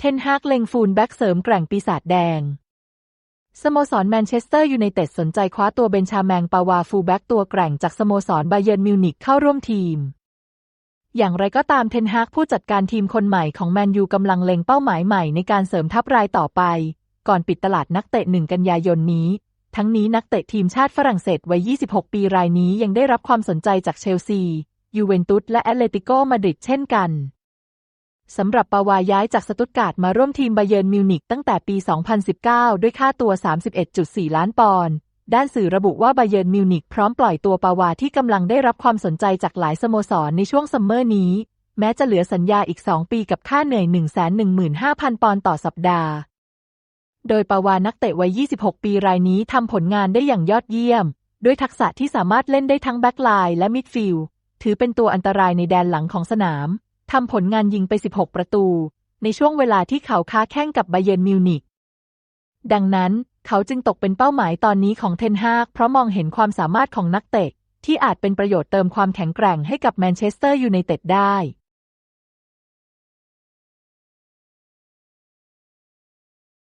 เทนฮากเล็งฟูลแบ็กเสริมแกร่งปีศาจแดง สโมสรแมนเชสเตอร์ยูไนเต็ดสนใจคว้าตัวเบนชาแมงปาวาฟูลแบ็กตัวแกร่งจากสโมสรบาเยิร์นมิวนิกเข้าร่วมทีม อย่างไรก็ตามเทนฮากผู้จัดการทีมคนใหม่ของแมนยูกำลังเล็งเป้าหมายใหม่ในการเสริมทัพรายต่อไป ก่อนปิดตลาดนักเตะหนึ่งกันยายนนี้ ทั้งนี้นักเตะทีมชาติฝรั่งเศสวัย 26 ปีรายนี้ยังได้รับความสนใจจากเชลซี ยูเวนตุสและแอตเลติโกมาดริดเช่นกัน สำหรับปาวาย้ายจากสตุตการ์ดมาร่วมทีมบาเยิร์นมิวนิกตั้งแต่ปี 2019 ด้วยค่าตัว 31.4 ล้านปอนด์ ด้านสื่อระบุว่าบาเยิร์นมิวนิกพร้อมปล่อยตัวปาวาที่กำลังได้รับความสนใจจากหลายสโมสรในช่วงซัมเมอร์นี้ แม้จะเหลือสัญญาอีก 2 ปีกับค่าเหนื่อย 115,000 ปอนด์ต่อสัปดาห์ โดยปาวานักเตะวัย 26 ปีรายนี้ทำผลงานได้อย่างยอดเยี่ยม ด้วยทักษะที่สามารถเล่นได้ทั้งแบ็กไลน์และมิดฟิลด์ ถือเป็นตัวอันตรายในแดนหลังของสนาม ทำผลงานยิงไป 16 ประตู ในช่วงเวลาที่เขาค้าแข่งกับไบเยนมิวนิกดังนั้นเขาจึงตกเป็นเป้าหมายตอนนี้ของเทนฮากเพราะมองเห็นความสามารถของนักเตะที่อาจเป็นประโยชน์เติมความแข็งแกร่งให้กับแมนเชสเตอร์ยูไนเต็ดได้